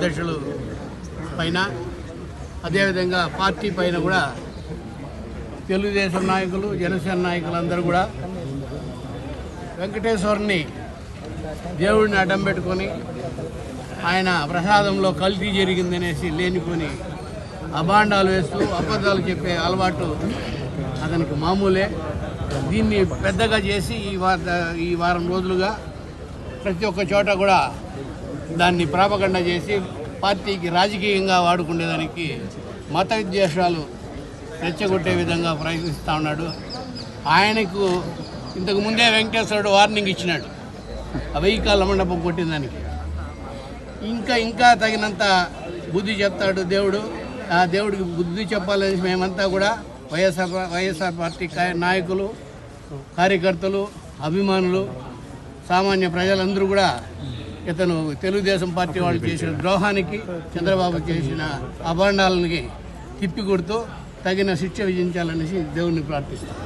అధ్యక్షులు పైన అదేవిధంగా పార్టీ పైన కూడా తెలుగుదేశం నాయకులు జనసేన నాయకులందరూ కూడా వెంకటేశ్వరుని దేవుడిని అడ్డం పెట్టుకొని ఆయన ప్రసాదంలో కల్తీ జరిగిందనేసి లేనిపోని అభాండాలు వేస్తూ అబద్ధాలు చెప్పే అలవాటు అతనికి మామూలే. దీన్ని పెద్దగా చేసి ఈ వార ఈ వారం రోజులుగా ప్రతి ఒక్క చోట కూడా దాన్ని ప్రాపగండ చేసి పార్టీకి రాజకీయంగా వాడుకునేదానికి మత విద్వేషాలు రెచ్చగొట్టే విధంగా ప్రయత్నిస్తూ ఉన్నాడు. ఆయనకు ఇంతకు ముందే వెంకటేశ్వరుడు వార్నింగ్ ఇచ్చినాడు. ఆ మండపం కొట్టిన దానికి ఇంకా ఇంకా తగినంత బుద్ధి చెప్తాడు దేవుడు. ఆ దేవుడికి బుద్ధి చెప్పాలని మేమంతా కూడా వైఎస్ఆర్ వైఎస్ఆర్ పార్టీ నాయకులు కార్యకర్తలు అభిమానులు సామాన్య ప్రజలందరూ కూడా ఇతను తెలుగుదేశం పార్టీ వాళ్ళు చేసిన ద్రోహానికి చంద్రబాబు చేసిన అభాండాలకి తిప్పి కొడుతూ తగిన శిక్ష విధించాలనేసి దేవుణ్ణి ప్రార్థిస్తాం.